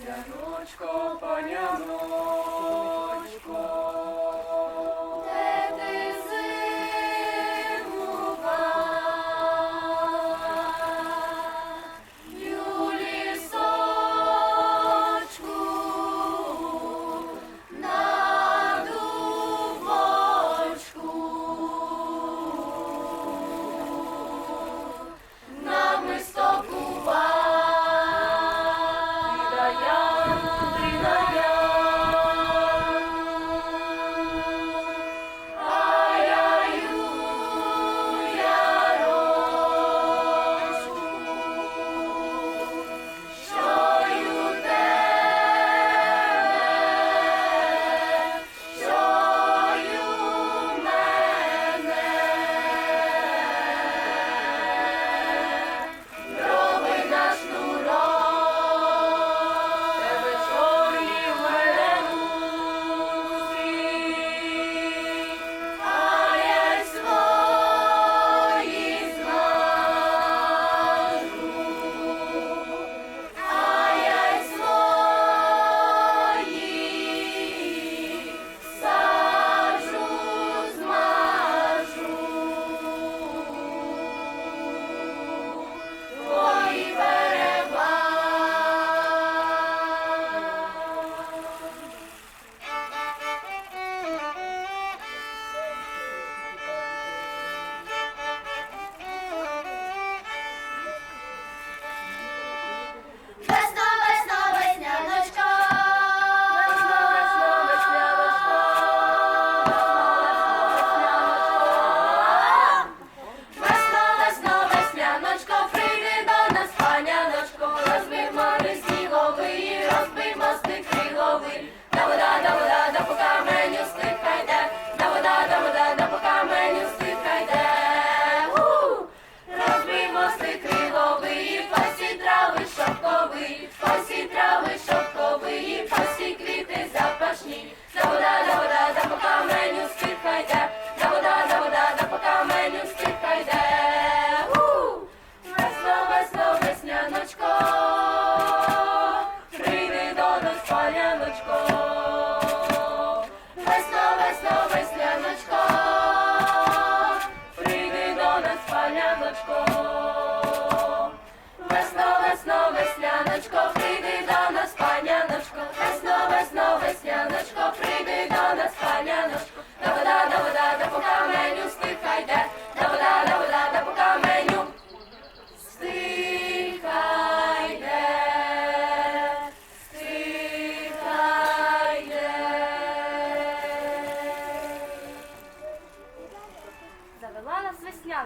Святочко, паняно. Young.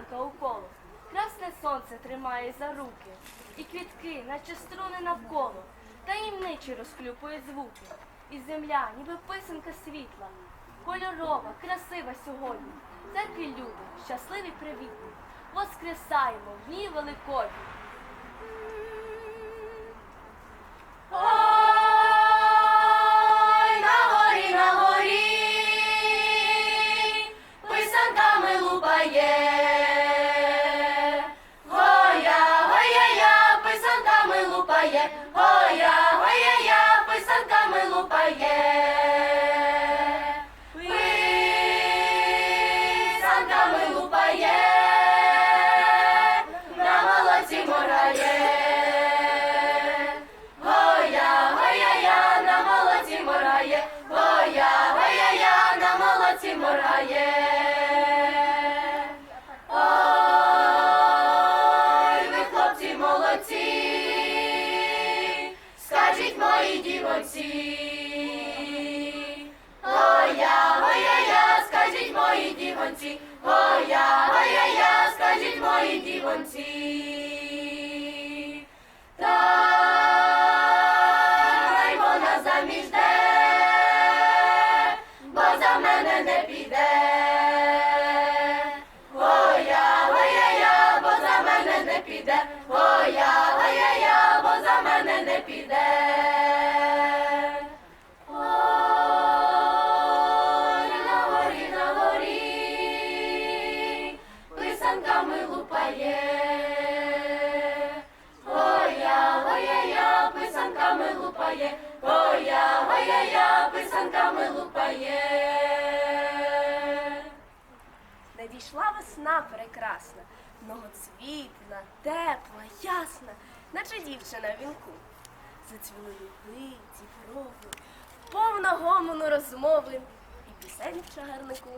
ранка у коло, красне сонце тримає за руки, і квітки, наче струни навколо, таємничі розклюпує звуки. І земля, ніби писанка світла, кольорова, красива сьогодні. Церкві люди, щасливі, привітні, воскресаємо в ній великодні. молодці, Гоя, гоя, я, скажіть мої дівонці, Гоя, гоя, я, скажіть мої дівонці. весна прекрасна, многоцвітна, тепла, ясна, наче дівчина в вінку. Зацвіли люби, діброви, повна гомону розмови і пісень в чагарнику.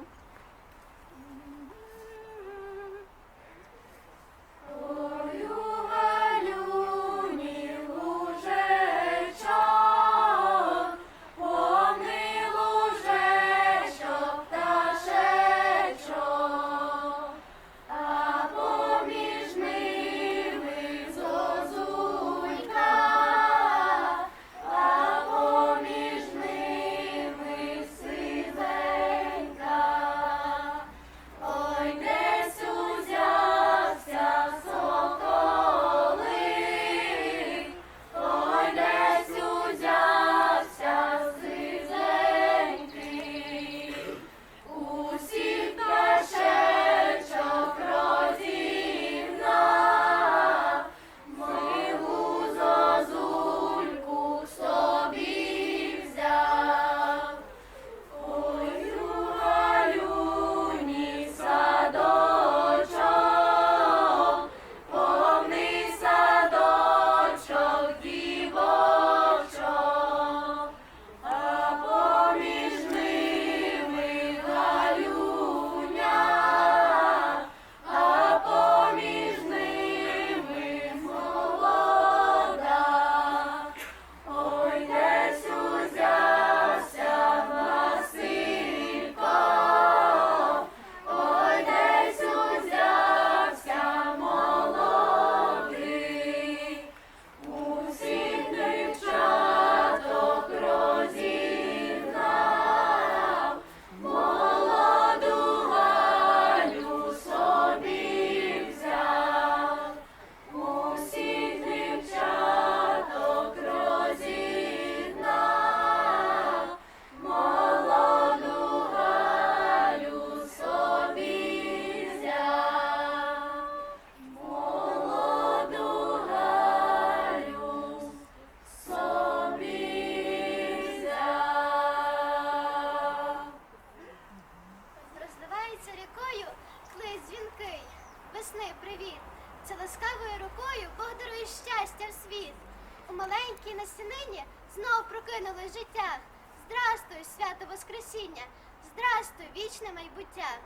весни привіт. Це ласкавою рукою Бог дарує щастя в світ. У маленькій насінині знов прокинулось життя. Здрастуй, свято Воскресіння, здрастуй, вічне майбуття.